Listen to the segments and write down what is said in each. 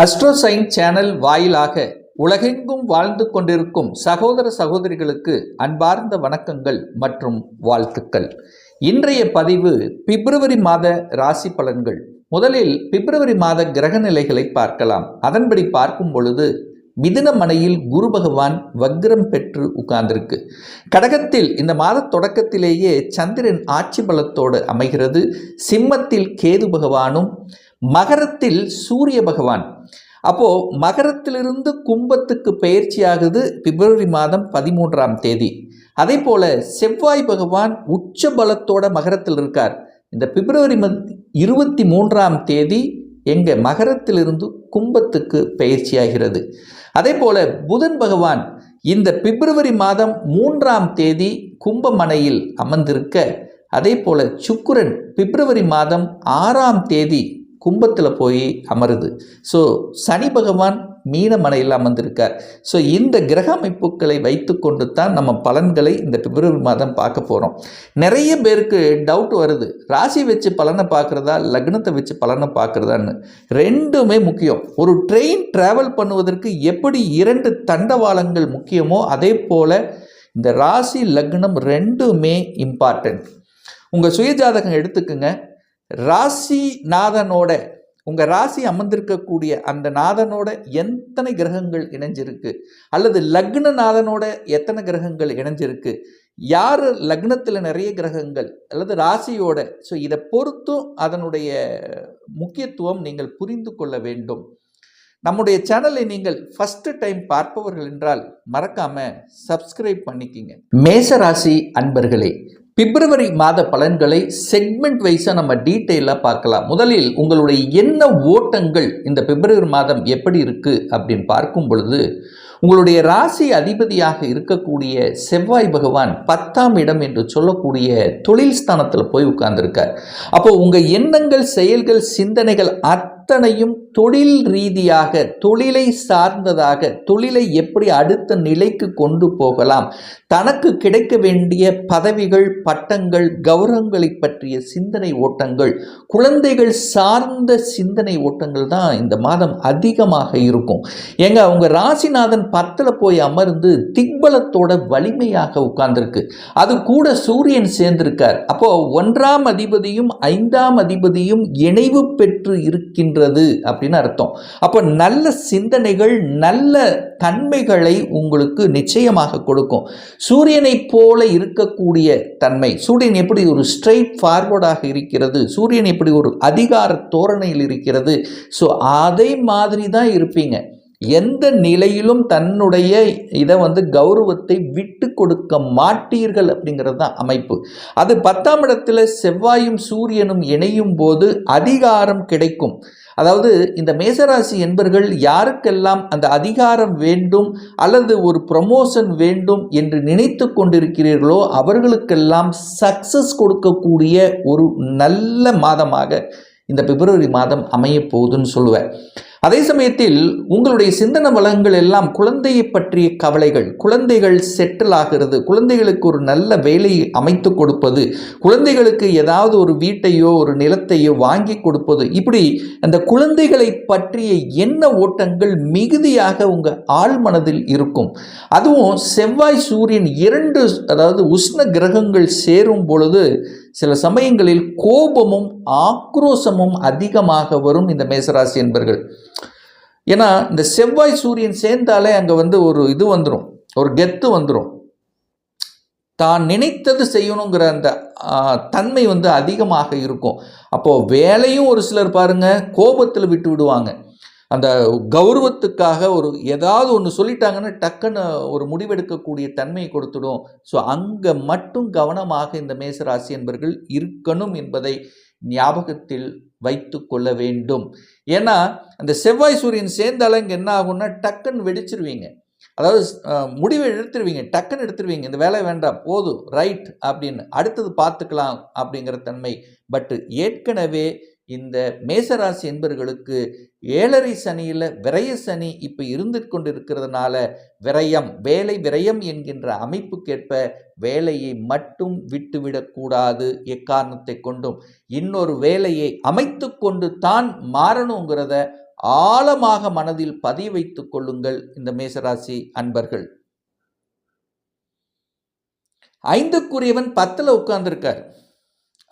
அஸ்ட்ரோசைன் channel வாயிலாக உலகெங்கும் வாழ்ந்து கொண்டிருக்கும் சகோதர சகோதரிகளுக்கு அன்பார்ந்த வணக்கங்கள் மற்றும் வாழ்த்துக்கள். இன்றைய பதிவு பிப்ரவரி மாத ராசி பலன்கள். முதலில் பிப்ரவரி மாத கிரக நிலைகளை பார்க்கலாம். அதன்படி பார்க்கும் பொழுது மிதுன மனையில் குரு பகவான் வக்ரம் பெற்று உட்கார்ந்திருக்கு. கடகத்தில் இந்த மாத தொடக்கத்திலேயே சந்திரன் ஆட்சி பலத்தோடு அமைகிறது. சிம்மத்தில் கேது பகவானும் மகரத்தில் சூரிய பகவான். அப்போது மகரத்திலிருந்து கும்பத்துக்கு பயிற்சி ஆகுது பிப்ரவரி மாதம் பதிமூன்றாம் தேதி. அதே போல் செவ்வாய் பகவான் உச்ச பலத்தோட மகரத்தில் இருக்கார். இந்த பிப்ரவரி மத் இருபத்தி மூன்றாம் தேதி எங்கள் மகரத்திலிருந்து கும்பத்துக்கு பயிற்சியாகிறது அதே போல் புதன் பகவான் இந்த பிப்ரவரி மாதம் மூன்றாம் தேதி கும்பமனையில் அமர்ந்திருக்க அதே போல் சுக்குரன் பிப்ரவரி மாதம் ஆறாம் தேதி கும்பத்தில் போய் அமருது. ஸோ சனி பகவான் மீனமனையில் அமர்ந்திருக்கார். ஸோ இந்த கிரக அமைப்புகளை வைத்துக்கொண்டு தான் நம்ம பலன்களை இந்த பிப்ரவரி மாதம் பார்க்க போகிறோம் நிறைய பேருக்கு டவுட் வருது. ராசி வச்சு பலனை பார்க்குறதா லக்னத்தை வச்சு பலனை பார்க்குறதான்னு. ரெண்டுமே முக்கியம். ஒரு ட்ரெயின் ட்ராவல் பண்ணுவதற்கு எப்படி இரண்டு தண்டவாளங்கள் முக்கியமோ அதே போல் இந்த ராசி லக்னம் ரெண்டுமே இம்பார்ட்டன்ட் உங்கள் சுயஜாதகம் எடுத்துக்கோங்க. ராசி நாதனோட உங்கள் ராசி அமர்ந்திருக்கக்கூடிய அந்த நாதனோட எத்தனை கிரகங்கள் இணைஞ்சிருக்கு? அல்லது லக்ன நாதனோட எத்தனை கிரகங்கள் இணைஞ்சிருக்கு? யார் லக்னத்தில் நிறைய கிரகங்கள் அல்லது ராசியோட? ஸோ இதை பொறுத்தும் அதனுடைய முக்கியத்துவம் நீங்கள் புரிந்து கொள்ள வேண்டும். நம்முடைய சேனலை நீங்கள் ஃபஸ்ட்டு டைம் பார்ப்பவர்கள் என்றால் மறக்காம சப்ஸ்கிரைப் பண்ணிக்கிங்க. மேசராசி அன்பர்களே பிப்ரவரி மாத பலன்களை செக்மெண்ட் வைஸாக நம்ம டீட்டெயிலாக பார்க்கலாம். முதலில் உங்களுடைய என்ன ஓட்டங்கள் இந்த பிப்ரவரி மாதம் எப்படி இருக்குது அப்படின்னு பார்க்கும் பொழுது உங்களுடைய ராசி அதிபதியாக இருக்கக்கூடிய செவ்வாய் பகவான் பத்தாம் இடம் என்று சொல்லக்கூடிய தொழில் ஸ்தானத்தில் போய் உட்கார்ந்துருக்கார். அப்போது உங்கள் எண்ணங்கள் செயல்கள் சிந்தனைகள் அத்தனையும் தொழில் ரீதியாக தொழிலை சார்ந்ததாக தொழிலை எப்படி அடுத்த நிலைக்கு கொண்டு போகலாம் தனக்கு கிடைக்க வேண்டிய பதவிகள் பட்டங்கள் கௌரவங்களை பற்றிய சிந்தனை ஓட்டங்கள் குழந்தைகள் சார்ந்த சிந்தனை ஓட்டங்கள் தான் இந்த மாதம் அதிகமாக இருக்கும். ஏங்க அவங்க ராசிநாதன் பத்தில் போய் அமர்ந்து திக்பலத்தோட வலிமையாக உட்கார்ந்துருக்கு. அது கூட சூரியன் சேர்ந்திருக்கார். அப்போ ஒன்றாம் அதிபதியும் ஐந்தாம் அதிபதியும் இணைவு பெற்று இருக்கின்றது அப்படின்னு அர்த்தம். அப்போ நல்ல சிந்தனைகள் நல்ல தன்மைகளை உங்களுக்கு நிச்சயமாக கொடுக்கும். சூரியனைப் போல இருக்கக்கூடிய தன்மை சூரியன் எப்படி ஒரு ஸ்ட்ரைட் ஃபார்வர்டாக இருக்கிறது சூரியன் எப்படி ஒரு அதிகார தோரணையில் இருக்கிறது ஸோ அதே மாதிரி தான் இருப்பீங்க. எந்த நிலையிலும் தன்னுடைய இதை வந்து கௌரவத்தை விட்டு கொடுக்க மாட்டீர்கள் அப்படிங்கிறது தான் அமைப்பு. அது பத்தாம் இடத்துல செவ்வாயும் சூரியனும் இணையும் போது அதிகாரம் கிடைக்கும். அதாவது இந்த மேசராசி என்பர்கள் யாருக்கெல்லாம் அந்த அதிகாரம் வேண்டும் அல்லது ஒரு ப்ரமோஷன் வேண்டும் என்று நினைத்து கொண்டிருக்கிறீர்களோ அவர்களுக்கெல்லாம் சக்சஸ் கொடுக்கக்கூடிய ஒரு நல்ல மாதமாக இந்த பிப்ரவரி மாதம் அமைய போகுதுன்னு சொல்லுவேன். அதே சமயத்தில் உங்களுடைய சிந்தன வளங்கள் எல்லாம் குழந்தையை பற்றிய கவலைகள் குழந்தைகள் செட்டில் ஆகிறது குழந்தைகளுக்கு ஒரு நல்ல வேலையை அமைத்து கொடுப்பது குழந்தைகளுக்கு ஏதாவது ஒரு வீட்டையோ ஒரு நிலத்தையோ வாங்கி கொடுப்பது இப்படி அந்த குழந்தைகளை பற்றிய எண்ண ஓட்டங்கள் மிகுதியாக உங்கள் ஆழ் மனதில் இருக்கும். அதுவும் செவ்வாய் சூரியன் இரண்டு அதாவது உஷ்ண கிரகங்கள் சேரும் பொழுது சில சமயங்களில் கோபமும் ஆக்ரோசமும் அதிகமாக வரும் இந்த மேசராசி என்பர்கள். ஏன்னா இந்த செவ்வாய் சூரியன் சேர்ந்தாலே அங்கே வந்து ஒரு இது வந்துடும் ஒரு கெத்து வந்துடும் தான் நினைத்தது செய்யணுங்கிற அந்த தன்மை வந்து அதிகமாக இருக்கும். அப்போது வேலையும் ஒரு சிலர் பாருங்கள் கோபத்தில் விட்டு விடுவாங்க. அந்த கௌரவத்துக்காக ஒரு ஏதாவது ஒன்று சொல்லிட்டாங்கன்னா டக்குன்னு ஒரு முடிவெடுக்கக்கூடிய தன்மையை கொடுத்துடும். ஸோ அங்கே மட்டும் கவனமாக இந்த மேசராசி என்பர்கள் இருக்கணும் என்பதை ஞாபகத்தில் வைத்து கொள்ள வேண்டும். ஏன்னா அந்த செவ்வாய் சூரியன் சேர்ந்தால இங்கே என்ன ஆகும்னா டக்குன்னு வெடிச்சிருவீங்க. அதாவது முடிவை எடுத்துருவீங்க டக்குன்னு எடுத்துருவீங்க. இந்த வேலை வேண்டாம். போதும். ரைட் அப்படின்னு. அடுத்தது பார்த்துக்கலாம் அப்படிங்கிற தன்மை. பட் ஏற்கனவே இந்த மேசராசி என்பர்களுக்கு ஏழரை சனியில் விரய சனி இப்போ இருந்து கொண்டு இருக்கிறதுனால விரயம் வேலை விரயம் என்கின்ற அமைப்புக்கேற்ப வேலையை மட்டும் விட்டுவிடக்கூடாது எக்காரணத்தை கொண்டும். இன்னொரு வேலையை அமைத்து கொண்டு தான் மாறணுங்கிறத ஆழமாக மனதில் பதிய வைத்துக் கொள்ளுங்கள் இந்த மேசராசி அன்பர்கள். ஐந்துக்குரியவன் பத்தில் உட்கார்ந்துருக்கார்.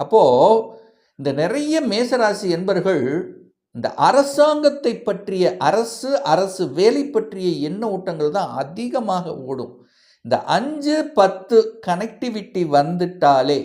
அப்போது இந்த நிறைய மேசராசி என்பர்கள் இந்த அரசாங்கத்தை பற்றிய அரசு அரசு வேலை பற்றிய எண்ண ஓட்டங்கள் தான் அதிகமாக ஓடும். இந்த அஞ்சு பத்து கனெக்டிவிட்டி வந்துட்டாலே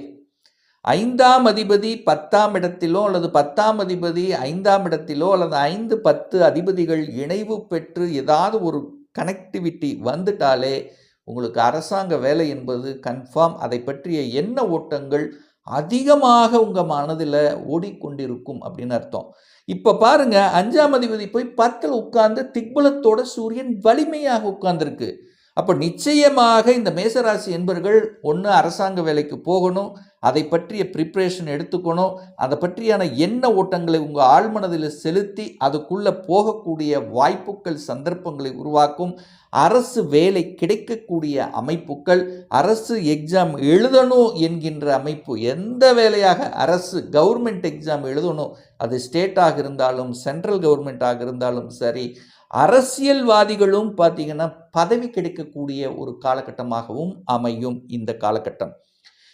ஐந்தாம் அதிபதி பத்தாம் இடத்திலோ அல்லது பத்தாம் அதிபதி ஐந்தாம் இடத்திலோ அல்லது ஐந்து பத்து அதிபதிகள் இணைவு பெற்று ஏதாவது ஒரு கனெக்டிவிட்டி வந்துட்டாலே உங்களுக்கு அரசாங்க வேலை என்பது கன்ஃபார்ம் அதை பற்றிய எண்ண ஓட்டங்கள் அதிகமாக உங்கள் மனதில் ஓடிக்கொண்டிருக்கும் அப்படின்னு அர்த்தம். இப்போ பாருங்க அஞ்சாம் அதிபதி போய் பத்தில் உட்கார்ந்து திக்பலத்தோட சூரியன் வலிமையாக உட்கார்ந்துருக்கு. அப்போ நிச்சயமாக இந்த மேசராசி என்பர்கள் ஒன்று அரசாங்க வேலைக்கு போகணும் அதை பற்றிய ப்ரிப்ரேஷன் எடுத்துக்கணும் அதை பற்றியான எண்ண ஓட்டங்களை உங்கள் ஆழ்மனதில் செலுத்தி அதுக்குள்ளே போகக்கூடிய வாய்ப்புகள் சந்தர்ப்பங்களை உருவாக்கும். அரசு வேலை கிடைக்கக்கூடிய அமைப்புகள் அரசு எக்ஸாம் எழுதணும் என்கின்ற அமைப்பு எந்த வேலையாக அரசு கவர்மெண்ட் எக்ஸாம் எழுதணும் அது ஸ்டேட்டாக இருந்தாலும் சென்ட்ரல் கவர்மெண்ட்டாக இருந்தாலும் சரி அரசியல்வாதிகளும் பார்த்தீங்கன்னா பதவி கிடைக்கக்கூடிய ஒரு காலகட்டமாகவும் அமையும் இந்த காலகட்டம்.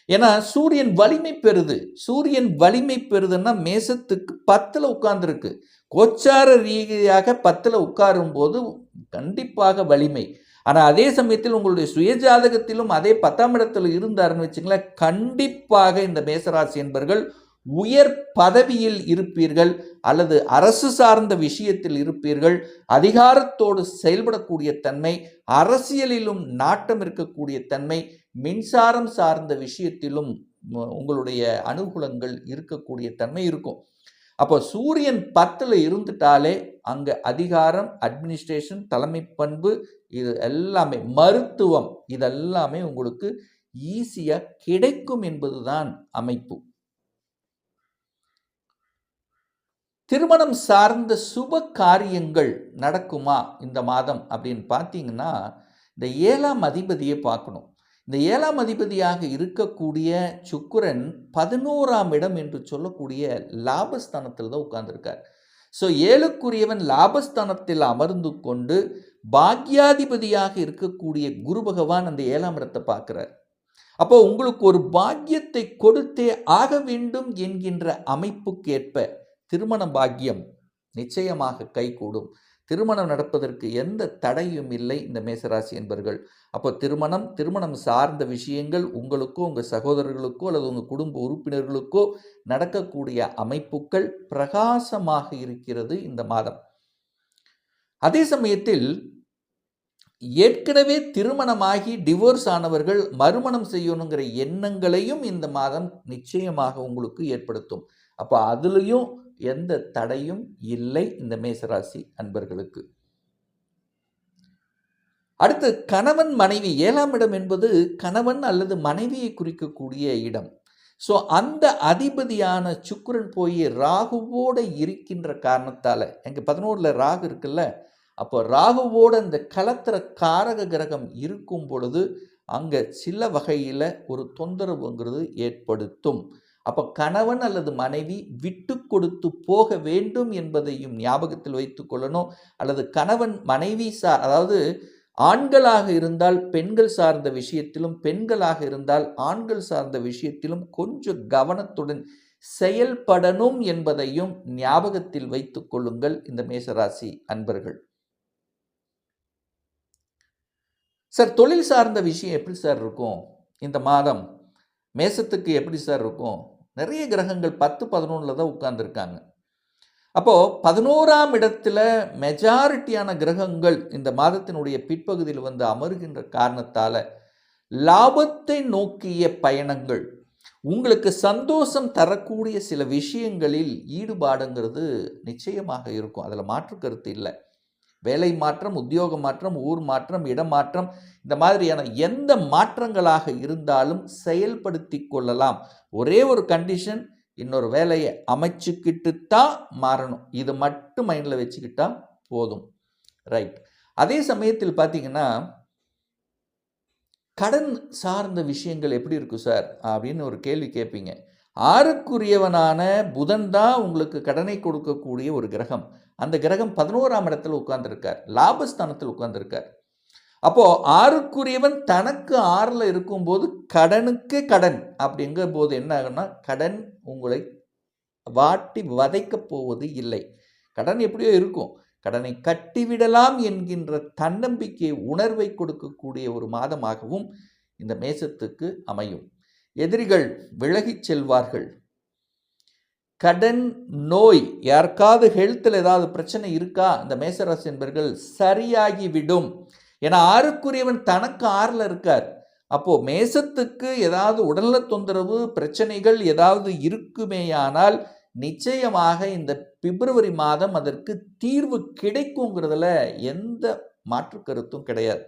ஏன்னா சூரியன் வலிமை பெறுது. சூரியன் வலிமை பெறுதுன்னா மேசத்துக்கு பத்தில் உட்கார்ந்துருக்கு. கோச்சார ரீதியாக பத்தில் உட்காரும் போது கண்டிப்பாக வலிமை. ஆனால் அதே சமயத்தில் உங்களுடைய சுயஜாதகத்திலும் அதே பத்தாம் இடத்தில் இருந்தாருன்னு வச்சுங்களேன் கண்டிப்பாக இந்த மேசராசி என்பர்கள் உயர் பதவியில் இருப்பீர்கள் அல்லது அரசு சார்ந்த விஷயத்தில் இருப்பீர்கள். அதிகாரத்தோடு செயல்படக்கூடிய தன்மை அரசியலிலும் நாட்டம் இருக்கக்கூடிய தன்மை மின்சாரம் சார்ந்த விஷயத்திலும் உங்களுடைய அனுகூலங்கள் இருக்கக்கூடிய தன்மை இருக்கும். அப்போ சூரியன் பத்தில் இருந்துட்டாலே அங்கே அதிகாரம் அட்மினிஸ்ட்ரேஷன் தலைமை பண்பு இது எல்லாமே மருத்துவம் இதெல்லாமே உங்களுக்கு ஈஸியாக கிடைக்கும் என்பதுதான் அமைப்பு. திருமணம் சார்ந்த சுப காரியங்கள் நடக்குமா இந்த மாதம் அப்படின்னு பார்த்தீங்கன்னா இந்த ஏழாம் அதிபதியை பார்க்கணும். இந்த ஏழாம் அதிபதியாக இருக்கக்கூடிய சுக்குரன் பதினோராம் இடம் என்று சொல்லக்கூடிய லாபஸ்தானத்தில் தான் உட்கார்ந்துருக்கார். ஸோ ஏழுக்குரியவன் லாபஸ்தானத்தில் அமர்ந்து கொண்டு பாக்யாதிபதியாக இருக்கக்கூடிய குரு பகவான் அந்த ஏழாம் இடத்தை பார்க்குறார். அப்போ உங்களுக்கு ஒரு பாக்கியத்தை கொடுத்தே ஆக வேண்டும் என்கின்ற அமைப்புக்கேற்ப திருமண பாக்கியம் நிச்சயமாக கைகூடும். திருமணம் நடப்பதற்கு எந்த தடையும் இல்லை இந்த மேசராசி என்பர்கள். அப்போ திருமணம் திருமணம் சார்ந்த விஷயங்கள் உங்களுக்கோ உங்கள் சகோதரர்களுக்கோ அல்லது உங்கள் குடும்ப உறுப்பினர்களுக்கோ நடக்கக்கூடிய அமைப்புகள் பிரகாசமாக இருக்கிறது இந்த மாதம். அதே சமயத்தில் ஏற்கனவே திருமணமாகி டிவோர்ஸ் ஆனவர்கள் மறுமணம் செய்யணுங்கிற எண்ணங்களையும் இந்த மாதம் நிச்சயமாக உங்களுக்கு ஏற்படுத்தும். அப்போ அதுலேயும் எந்த தடையும் இல்லை இந்த மேசராசி அன்பர்களுக்கு. அடுத்து கணவன் மனைவி ஏழாம் இடம் என்பது கணவன் அல்லது மனைவியை குறிக்கக்கூடிய இடம். ஸோ அந்த அதிபதியான சுக்கரன் போய் ராகுவோட இருக்கின்ற காரணத்தால் எங்கள் பதினோரில் ராகு இருக்குல்ல அப்போ ராகுவோட இந்த கலத்திர காரக கிரகம் இருக்கும் பொழுது அங்கே சில வகையில் ஒரு தொந்தரவுங்கிறது ஏற்படுத்தும். அப்போ கணவன் அல்லது மனைவி விட்டு கொடுத்து போக வேண்டும் என்பதையும் ஞாபகத்தில் வைத்து கொள்ளணும். அல்லது கணவன் மனைவி சார் அதாவது ஆண்களாக இருந்தால் பெண்கள் சார்ந்த விஷயத்திலும் பெண்களாக இருந்தால் ஆண்கள் சார்ந்த விஷயத்திலும் கொஞ்சம் கவனத்துடன் செயல்படணும் என்பதையும் ஞாபகத்தில் வைத்துக் கொள்ளுங்கள் இந்த மேசராசி அன்பர்கள். சார் தொழில் சார்ந்த விஷயம் எப்படி சார் இருக்கும்? இந்த மாதம் மேசத்துக்கு எப்படி சார் இருக்கும்? நிறைய கிரகங்கள் பத்து பதினொன்றில் தான் உட்கார்ந்துருக்காங்க. அப்போது பதினோராம் இடத்துல மெஜாரிட்டியான கிரகங்கள் இந்த மாதத்தினுடைய பிற்பகுதியில் வந்து அமருகின்ற காரணத்தால் லாபத்தை நோக்கிய பயணங்கள் உங்களுக்கு சந்தோஷம் தரக்கூடிய சில விஷயங்களில் ஈடுபாடுங்கிறது நிச்சயமாக இருக்கும். அதில் மாற்று கருத்து இல்லை. வேலை மாற்றம் உத்தியோக மாற்றம் ஊர் மாற்றம் இடமாற்றம் இந்த மாதிரியான எந்த மாற்றங்களாக இருந்தாலும் செயல்படுத்தி கொள்ளலாம். ஒரே ஒரு கண்டிஷன் இன்னொரு வேலையை அமைச்சுக்கிட்டு தான் மாறணும். இது மட்டும் மைண்டில் வச்சுக்கிட்டா போதும். ரைட் அதே சமயத்தில் பார்த்தீங்கன்னா கடன் சார்ந்த விஷயங்கள் எப்படி இருக்கும் சார்? அப்படின்னு ஒரு கேள்வி கேட்பீங்க. ஆறுக்குரியவனான புதன் தான் உங்களுக்கு கடனை கொடுக்கக்கூடிய ஒரு கிரகம். அந்த கிரகம் பதினோராம் இடத்துல உட்கார்ந்துருக்கார். லாபஸ்தானத்தில் உட்கார்ந்துருக்கார். அப்போது ஆறுக்குரியவன் தனக்கு ஆறில் இருக்கும்போது கடனுக்கு கடன் அப்படிங்கிற போது என்ன ஆகும்னா கடன் உங்களை வாட்டி வதைக்கப் போவது இல்லை. கடன் எப்படியோ இருக்கும். கடனை கட்டிவிடலாம் என்கின்ற தன்னம்பிக்கை உணர்வை கொடுக்கக்கூடிய ஒரு மாதமாகவும் இந்த மேசத்துக்கு அமையும். எதிரிகள் விலகிச் செல்வார்கள். கடன் நோய் யாருக்காவது ஹெல்த்தில் ஏதாவது பிரச்சனை இருக்கா? இந்த மேசராசி என்பர்கள் சரியாகிவிடும். ஏன்னா ஆறுக்குரியவன் தனக்கு ஆறில் இருக்கார். அப்போது மேசத்துக்கு ஏதாவது உடல்ல தொந்தரவு பிரச்சனைகள் ஏதாவது இருக்குமேயானால் நிச்சயமாக இந்த பிப்ரவரி மாதம் அதற்கு தீர்வு கிடைக்குங்கிறதுல எந்த மாற்று கருத்தும் கிடையாது.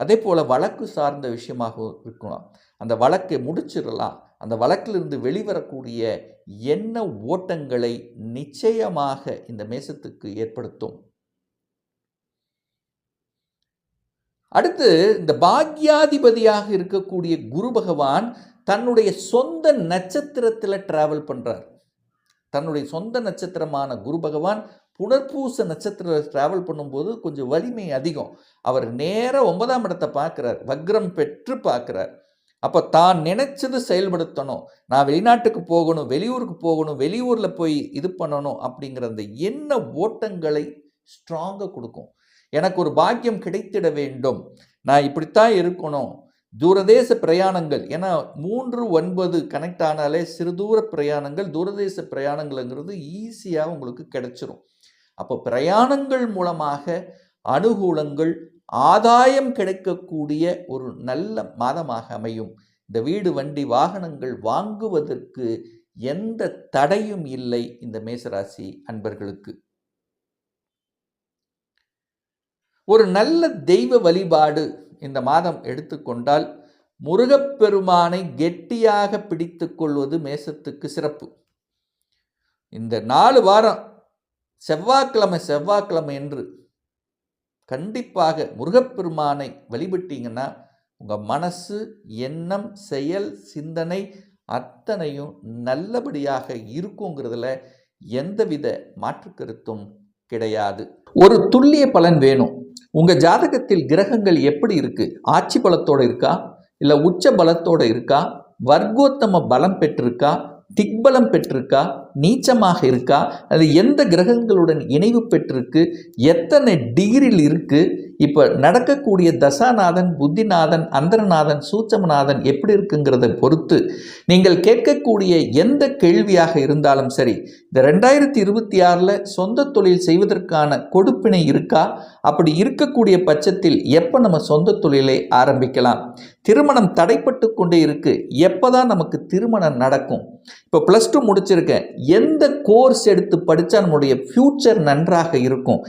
அதே போல் வழக்கு சார்ந்த விஷயமாக இருக்கலாம் அந்த வழக்கை முடிச்சிடலாம். அந்த வழக்கிலிருந்து வெளிவரக்கூடிய என்ன ஓட்டங்களை நிச்சயமாக இந்த மேசத்துக்கு ஏற்படுத்தும். அடுத்து இந்த பாக்யாதிபதியாக இருக்கக்கூடிய குரு பகவான் தன்னுடைய சொந்த நட்சத்திரத்தில் டிராவல் பண்ணுறார் தன்னுடைய சொந்த நட்சத்திரமான குரு பகவான் புனர்பூச நட்சத்திரம் டிராவல் பண்ணும்போது கொஞ்சம் வலிமை அதிகம். அவர் நேராக ஒன்பதாம் இடத்தை பார்க்குறார். வக்ரம் பெற்று பார்க்குறார். அப்போ தான் நினச்சது செயல்படுத்தணும். நான் வெளிநாட்டுக்கு போகணும் வெளியூருக்கு போகணும் வெளியூரில் போய் இது பண்ணணும் அப்படிங்கிற அந்த என்ன ஓட்டங்களை ஸ்ட்ராங்காக கொடுக்கும். எனக்கு ஒரு பாக்கியம் கிடைத்திட வேண்டும். நான் இப்படித்தான் இருக்கணும். தூரதேச பிரயாணங்கள். ஏன்னா மூன்று ஒன்பது கனெக்ட் ஆனாலே சிறு தூர பிரயாணங்கள் தூரதேச பிரயாணங்கள்ங்கிறது ஈஸியாக உங்களுக்கு கிடைச்சிரும். அப்போ பிரயாணங்கள் மூலமாக அனுகூலங்கள் ஆதாயம் கிடைக்கக்கூடிய ஒரு நல்ல மாதமாக அமையும். இந்த வீடு வண்டி வாகனங்கள் வாங்குவதற்கு எந்த தடையும் இல்லை இந்த மேசராசி அன்பர்களுக்கு. ஒரு நல்ல தெய்வ வழிபாடு இந்த மாதம் எடுத்துக்கொண்டால் முருகப்பெருமானை கெட்டியாக பிடித்து கொள்வது மேசத்துக்கு சிறப்பு. இந்த நாலு வாரம் செவ்வாய்க்கிழமை செவ்வாய்க்கிழமை என்று கண்டிப்பாக முருகப்பெருமானை வழிபட்டீங்கன்னா உங்கள் மனசு எண்ணம் செயல் சிந்தனை அத்தனையும் நல்லபடியாக இருக்குங்கிறதுல எந்தவித மாற்று கருத்தும் கிடையாது. ஒரு துல்லிய பலன் வேணும். உங்கள் ஜாதகத்தில் கிரகங்கள் எப்படி இருக்குது ஆட்சி பலத்தோடு இருக்கா? இல்லை உச்ச பலத்தோடு இருக்கா? வர்க்கோத்தம பலம் பெற்றிருக்கா? திக்பலம் பெற்றிருக்கா? நீச்சமாக இருக்கா? அது எந்த கிரகங்களுடன் இணைவு பெற்றிருக்கு? எத்தனை டிகிரியில் இருக்குது இப்போ நடக்கக்கூடிய தசாநாதன் புத்திநாதன் அந்தரநாதன் சூச்சமநாதன் எப்படி இருக்குங்கிறத பொறுத்து நீங்கள் கேட்கக்கூடிய எந்த கேள்வியாக இருந்தாலும் சரி இந்த ரெண்டாயிரத்தி இருபத்தி ஆறில் சொந்த தொழில் செய்வதற்கான கொடுப்பினை இருக்கா? அப்படி இருக்கக்கூடிய பட்சத்தில் எப்போ நம்ம சொந்த தொழிலை ஆரம்பிக்கலாம்? திருமணம் தடைப்பட்டு கொண்டே இருக்கு. எப்போ தான் நமக்கு திருமணம் நடக்கும்? இப்போ ப்ளஸ் டூ முடிச்சிருக்கேன். எந்த கோர்ஸ் எடுத்து படித்தா நம்முடைய ஃப்யூச்சர் நன்றாக இருக்கும்?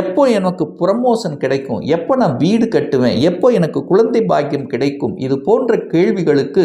எப்போ எனக்கு ப்ரமோஷன் கிடைக்கும்? எப்போ நான் வீடு கட்டுவேன்? எப்போ எனக்கு குழந்தை பாக்கியம் கிடைக்கும்? இது போன்ற கேள்விகளுக்கு